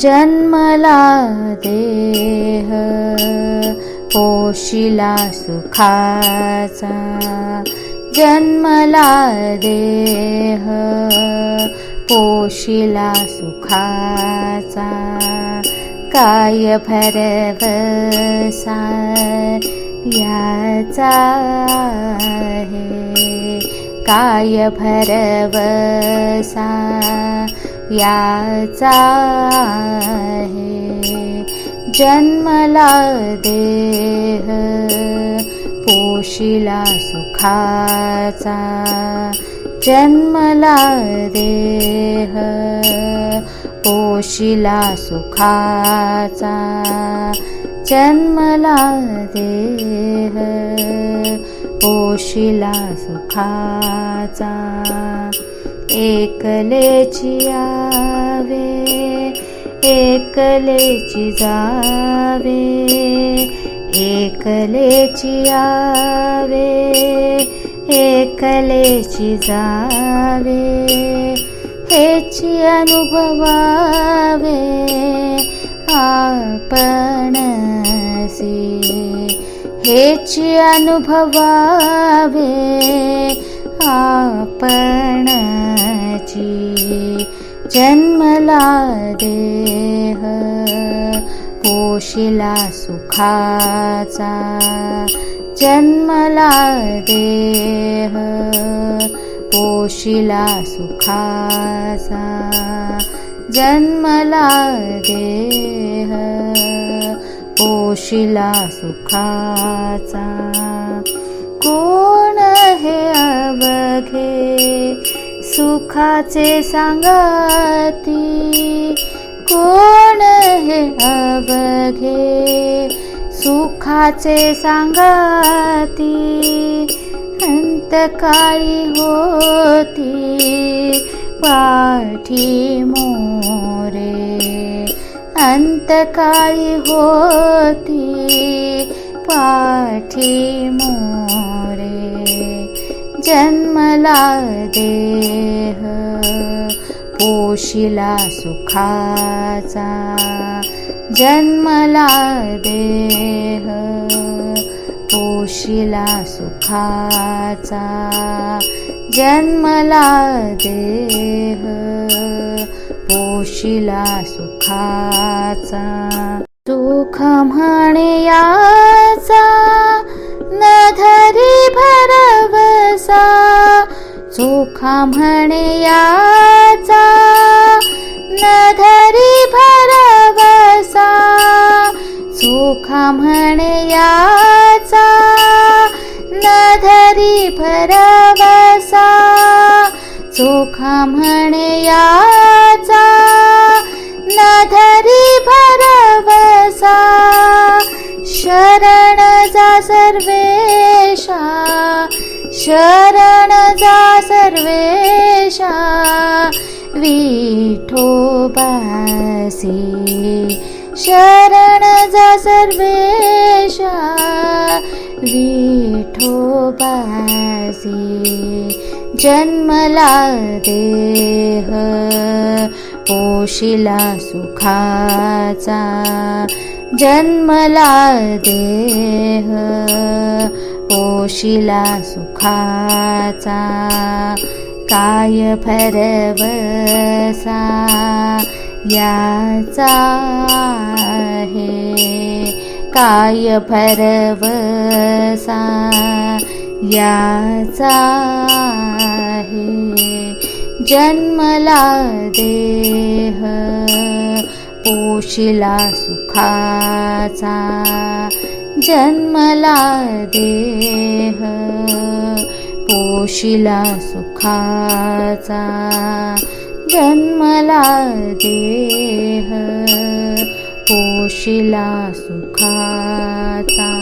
जन्मला देह पोशिला सुखाचा. जन्मला देह पोशिला सुखाचा. काय भरवसा याचा आहे? काय भरवसा याचा आहे. जन्मला देह पोशिला सुखाचा. जन्मला देह पोशिला सुखाचा. जन्मला देह पोशिला सुखाचा. एकलेची यावे एकलेची जावे एकलेची यावे एकलेची जावे हेची अनुभवावे अनुभवावे आपणची जन्मला देह पोशिला सुखाचा जन्मला देह पोशिला सुखाचा जन्मला देह पोशिला सुखाचा घे सुखाचे सांगती. कोण हे अवघे सुखाचे सांगती? अंतकाळी होती पाठी मोरे. अंतकाळी होती पाठी मोरे जन्मला देह पोशिला सुखाचा जन्मला देह पोशिला सुखाचा जन्मला देह पोशिला सुखाचा. सुख म्हणे सुखा म्हणे याचा न धरी भरवसा. सुखा म्हणे याचा न धरी भरवसा. सुखा म्हणे याचा न धरी भरवसा. शरण सर्वेशा शरण जा सर्वेशा विठोबासी शरण जा सर्वेशा विठोबासी जन्मला देह पोशिला सुखाचा जन्मला देह पोशिला सुखाचा काय भरवसा याचा आहे? काय भरवसा याचा आहे? जन्मला देह पोशिला सुखाचा जन्मला देह. पोशिला सुखाचा जन्मला देह. पोशिला सुखाचा